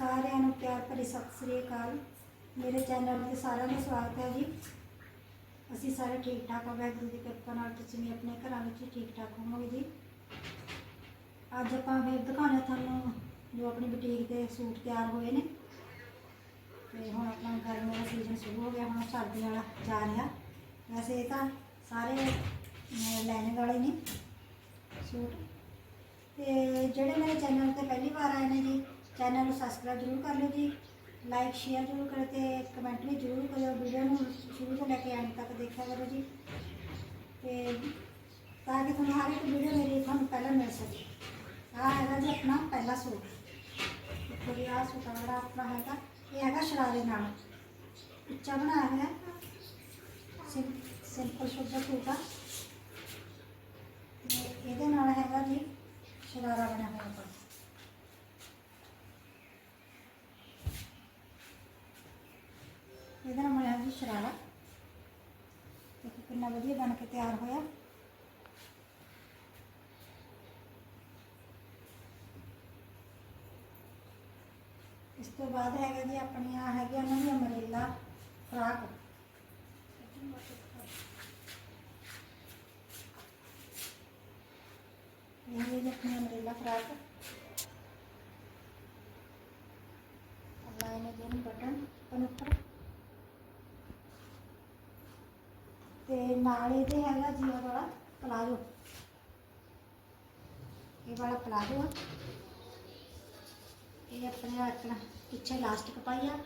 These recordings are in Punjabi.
ਸਾਰਿਆਂ ਨੂੰ ਪਿਆਰ ਭਰੀ ਸਤਿ ਸ੍ਰੀ ਅਕਾਲ। ਮੇਰੇ ਚੈਨਲ ਤੇ ਸਾਰਿਆਂ ਦਾ ਸਵਾਗਤ ਹੈ ਜੀ। ਅਸੀਂ ਸਾਰੇ ਠੀਕ ਠਾਕ ਹਾਂ, ਵਾਹਿਗੁਰੂ ਦੀ ਕਿਰਪਾ ਨਾਲ ਤੁਸੀਂ ਵੀ ਆਪਣੇ ਘਰਾਂ ਵਿੱਚ ਠੀਕ ਠਾਕ ਹੋਵੋਗੇ ਜੀ। ਅੱਜ ਆਪਾਂ ਫਿਰ ਦਿਖਾਉਣਾ ਤੁਹਾਨੂੰ ਜੋ ਆਪਣੀ ਬੁਟੀਕ ਦੇ ਸੂਟ ਤਿਆਰ ਹੋਏ ਨੇ। ਤੇ ਹੁਣ ਆਪਣਾ ਗਰਮੀ ਦਾ ਸੀਜ਼ਨ ਸ਼ੁਰੂ ਹੋ ਗਿਆ, ਹੁਣ ਸਰਦੀ ਵਾਲਾ ਜਾ ਰਿਹਾ। ਵੈਸੇ ਇਹ ਤਾਂ ਸਾਰੇ ਲੈਣੇ ਵਾਲੇ ਨੇ ਸੂਟ। ਤੇ ਜਿਹੜੇ ਮੇਰੇ ਚੈਨਲ ਤੇ ਪਹਿਲੀ ਵਾਰ ਆਏ ਨੇ ਜੀ ਚੈਨਲ ਨੂੰ ਸਬਸਕ੍ਰਾਈਬ ਜ਼ਰੂਰ ਕਰ ਲਿਓ ਜੀ। ਲਾਈਕ ਸ਼ੇਅਰ ਜ਼ਰੂਰ ਕਰਿਓ ਤੇ ਕਮੈਂਟ ਵੀ ਜ਼ਰੂਰ ਕਰਿਓ। ਵੀਡੀਓ ਨੂੰ ਸ਼ੁਰੂ ਤੋਂ ਲੈ ਕੇ ਅੰਤ ਤੱਕ ਦੇਖਿਆ ਕਰੋ ਜੀ। ਤੇ ਤਾਂ ਕਿ ਤੁਹਾਨੂੰ ਹਰ ਇੱਕ ਵੀਡੀਓ ਮੇਰੀ ਤੁਹਾਨੂੰ ਪਹਿਲਾਂ ਮਿਲ ਸਕੇ। ਆਹ ਹੈਗਾ ਜੀ ਆਪਣਾ ਪਹਿਲਾ ਸੂਟ। ਦੇਖੋ ਜੀ, ਆਹ ਸੂਟ ਆ ਜਿਹੜਾ ਆਪਣਾ ਹੈਗਾ। ਇਹ ਹੈਗਾ ਸ਼ਰਾਰੇ ਨਾਲ। ਉੱਚਾ ਬਣਾਇਆ ਹੋਇਆ। ਸਿੰ- ਸਿੰਪਲ ਸੁੱਧਾ ਸੂਟ ਆ। ਇਹਦੇ ਨਾਲ ਹੈਗਾ ਜੀ, ਸ਼ਰਾਰਾ ਬਣਿਆ ਹੋਇਆ ਉੱਪਰ ਇਹਦੇ ਨਾਲ ਬਣਿਆ ਜੀ ਸ਼ਰਾਰਾ ਦੇਖੋ ਕਿੰਨਾ ਵਧੀਆ ਬਣ ਕੇ ਤਿਆਰ ਹੋਇਆ ਇਸ ਤੋਂ ਬਾਅਦ ਹੈਗਾ ਜੀ ਆਪਣੀਆਂ ਹੈਗੀਆਂ ਉਹਨਾਂ ਦੀਆਂ ਅਮਰੇਲਾ ਫਰਾਕ ਇਹ ਹੈ ਜੀ ਆਪਣੀ ਅਮਰੇਲਾ ਫਰਾਕ ਲਾਈਨ ਦੇ ਬਟਨ ਬਟਨ ਉੱਪਰ ਤੇ ਨਾਲ ਇਹਦੇ ਹੈਗਾ ਜੀ ਉਹ ਵਾਲਾ ਪਲਾਜੋ। ਇਹ ਵਾਲਾ ਪਲਾਜੋ ਆ। ਇਹ ਆਪਣੇ ਆਪਣਾ ਪਿੱਛੇ ਲਾਸਟਿਕ ਪਾਇਆ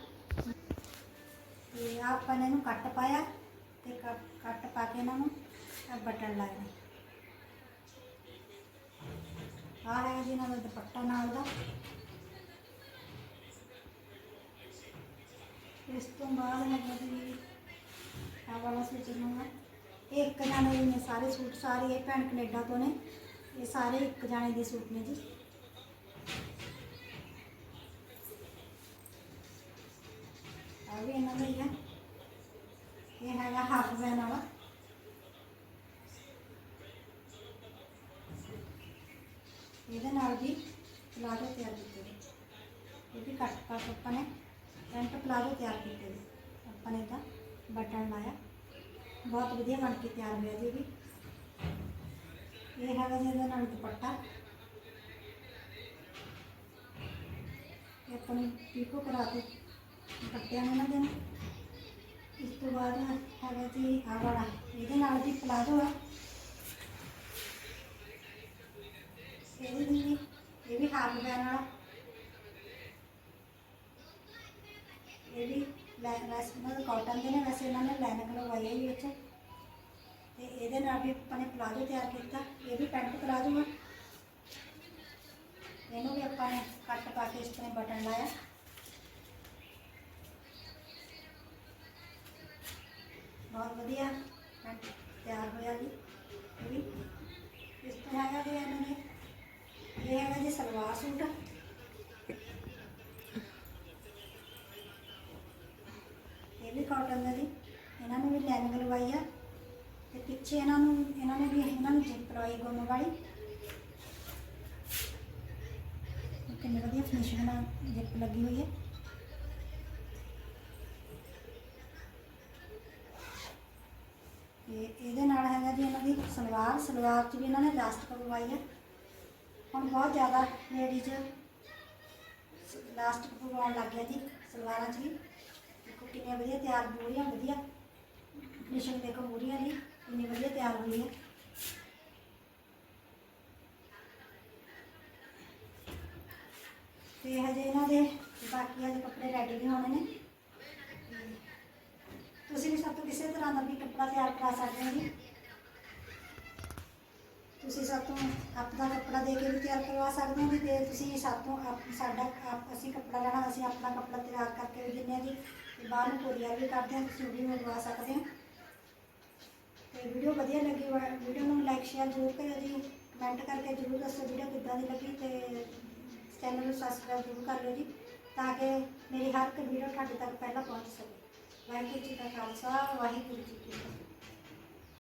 ਤੇ ਆਹ ਆਪਾਂ ਨੇ ਇਹਨੂੰ ਕੱਟ ਪਾਇਆ ਤੇ ਕੱਟ ਕੱਟ ਪਾ ਕੇ ਇਹਨਾਂ ਨੂੰ ਬਟਨ ਲਾਇਆ ਨੇ ਆਹ ਹੈ ਜੀ ਇਹਨਾਂ ਦਾ ਦੁਪੱਟਾ ਨਾਲ ਦਾ। ਇਸ ਤੋਂ ਬਾਅਦ ਹੈਗਾ ਜੀ ਆਹ ਵਾਲਾ ਸੂਟ ਨੂੰ ਇਹ ਇੱਕ ਜਾਣੇ ਦੇ ਨੇ ਸਾਰੇ ਸੂਟ, ਸਾਰੇ ਇਹ ਭੈਣ ਕੈਨੇਡਾ ਤੋਂ ਨੇ। ਇਹ ਸਾਰੇ ਇੱਕ ਜਾਣੇ ਦੇ ਸੂਟ ਨੇ ਜੀ। ਆ ਵੀ ਇਹਨਾਂ ਦਾ ਹੀ ਹੈ ਇਹ ਹੈਗਾ ਹਾਫ ਵੈਨ ਵਾਲਾ। ਇਹਦੇ ਨਾਲ ਵੀ ਪਲਾਜ਼ੋ ਤਿਆਰ ਕੀਤੇ ਨੇ। ਇਹ ਵੀ ਕੱਟ ਕੱਟ ਆਪਾਂ ਨੇ ਪੈਂਟ ਪਲਾਜ਼ੋ ਤਿਆਰ ਕੀਤੇ ਨੇ। ਆਪਾਂ ਨੇ ਤਾਂ ਬਟਨ ਲਾਇਆ। ਬਹੁਤ ਵਧੀਆ ਬਣ ਕੇ ਤਿਆਰ ਹੋਇਆ ਜੀ ਵੀ। ਇਹ ਹੈਗਾ ਜੀ ਇਹਦੇ ਨਾਲ ਦੁਪੱਟਾ। ਇਹ ਆਪਾਂ ਪੀਕੋ ਕਰਾ ਕੇ ਕੱਟਿਆ ਨੇ ਇਹਨਾਂ ਦੇ ਇਸ ਤੋਂ ਬਾਅਦ ਹੈਗਾ ਜੀ ਆਹ ਵਾਲਾ। ਇਹਦੇ ਨਾਲ ਵੀ ਪਲਾਜ਼ੋ ਆ। ਇਹ ਵੀ ਇਹ ਵੀ ਹਾਫ ਬੈਨ ਵਾਲਾ। ਇਹ ਵੀ ਲੈ ਵੈਸੇ ਇਹਨਾਂ ਦੇ ਕਾਟਨ ਦੇ ਨੇ, ਵੈਸੇ ਇਹਨਾਂ ਨੇ ਲਾਈਨਿੰਗ ਲਗਵਾਈ ਹੈ ਵਿੱਚ। ਤੇ ਇਹਦੇ ਨਾਲ ਵੀ ਆਪਾਂ ਨੇ ਪਲਾਜ਼ੋ ਤਿਆਰ ਕੀਤਾ, ਇਹ ਵੀ ਪੈਂਟ ਪਲਾਜ਼ੋ ਆ। ਇਹਨੂੰ ਵੀ ਆਪਾਂ ਨੇ ਕੱਟ ਪਾ ਕੇ ਇਸ ਤਰ੍ਹਾਂ ਬਟਨ ਲਾਇਆ। ਬਹੁਤ ਵਧੀਆ ਪੈਂਟ ਤਿਆਰ ਹੋਇਆ ਜੀ। ਇਹ ਵੀ ਇਸ ਤਰ੍ਹਾਂ ਹੈਗਾ ਜੀ ਇਹਨਾਂ ਨੇ। ਇਹ ਹੈਗਾ ਜੀ ਸਲਵਾਰ ਸੂਟ ਇਹ ਵੀ ਕਾਟਨ ਦਾ ਜੀ ਇਹਨਾਂ ਲਵਾਈ ਆ। ਤੇ ਪਿੱਛੇ ਇਹਨਾਂ ਨੂੰ, ਇਹਨਾਂ ਨੇ ਵੀ ਇਹਨਾਂ ਨੂੰ ਜਿੱਪ ਲਵਾਈ ਗੋਮ ਵਾਲੀ। ਕਿੰਨੀ ਵਧੀਆ ਫਿਨਿਸ਼ਿੰਗ ਨਾਲ ਜਿਪ ਲੱਗੀ ਹੋਈ ਹੈ। ਤੇ ਇਹਦੇ ਨਾਲ ਹੈਗਾ ਜੀ ਇਹਨਾਂ ਦੀ ਸਲਵਾਰ ਸਲਵਾਰ 'ਚ ਵੀ ਇਹਨਾਂ ਨੇ ਲਾਸਟ ਲਗਵਾਈ ਆ। ਹੁਣ ਬਹੁਤ ਜ਼ਿਆਦਾ ਲੇਡੀਜ਼ ਲਾਸਟਿਕ ਪਵਾਉਣ ਲੱਗ ਗਿਆ ਜੀ ਸਲਵਾਰਾਂ 'ਚ ਵੀ। ਕਿੰਨੀਆਂ ਵਧੀਆ ਤਿਆਰ ਮੂਰੀਆਂ ਵਧੀਆ। ਫਿਨਿਸ਼ਿੰਗ ਦੇਖੋ ਮੂਰੀਆਂ ਦੀ ਇੰਨੀ ਵਧੀਆ ਤਿਆਰ ਹੋਈ ਹੈ। ਤੇ ਹਜੇ ਇਹਨਾਂ ਦੇ ਬਾਕੀ ਦੇ ਕੱਪੜੇ ਰੈਡੀ ਵੀ ਹੋਣੇ ਨੇ। ਤੁਸੀਂ ਵੀ ਸਭ ਤੋਂ ਕਿਸੇ ਤਰ੍ਹਾਂ ਦਾ ਵੀ ਕੱਪੜਾ ਤਿਆਰ ਕਰਾ ਸਕਦੇ ਹੋ ਜੀ। ਤੁਸੀਂ ਸਭ ਤੋਂ ਆਪਦਾ ਕੱਪੜਾ ਦੇ ਕੇ ਵੀ ਤਿਆਰ ਕਰਵਾ ਸਕਦੇ ਹੋ ਜੀ, ਤੇ ਤੁਸੀਂ ਸਭ ਤੋਂ ਸਾਡਾ ਆਪ- ਅਸੀਂ ਕੱਪੜਾ ਲੈਣਾ, ਅਸੀਂ ਆਪਣਾ ਕੱਪੜਾ ਤਿਆਰ ਕਰਕੇ ਵੀ ਦਿੰਦੇ ਹਾਂ ਜੀ, ਤੇ ਬਾਹਰ ਨੂੰ ਕੋਰੀਅਰ ਵੀ ਕਰਦੇ ਹਾਂ, ਤੁਸੀਂ ਉਹ ਵੀ ਮੰਗਵਾ ਸਕਦੇ ਹੋ। ਵੀਡੀਓ ਵਧੀਆ ਲੱਗੀ ਹੋਇਆ ਵੀਡੀਓ ਨੂੰ ਲਾਈਕ ਸ਼ੇਅਰ ਜ਼ਰੂਰ ਕਰਿਓ ਜੀ। ਕਮੈਂਟ ਕਰਕੇ ਜ਼ਰੂਰ ਦੱਸੋ ਵੀਡੀਓ ਕਿੱਦਾਂ ਦੀ ਲੱਗੀ ਤੇ ਚੈਨਲ ਨੂੰ ਸਬਸਕ੍ਰਾਈਬ ਜ਼ਰੂਰ ਕਰ ਲਿਓ ਜੀ, ਤਾਂ ਕਿ ਮੇਰੀ ਹਰ ਇੱਕ ਵੀਡੀਓ ਤੁਹਾਡੇ ਤੱਕ ਪਹਿਲਾਂ ਪਹੁੰਚ ਸਕੇ। ਵਾਹਿਗੁਰੂ ਜੀ ਕਾ ਖਾਲਸਾ, ਵਾਹਿਗੁਰੂ ਜੀ ਕੀ ਫਤਿਹ।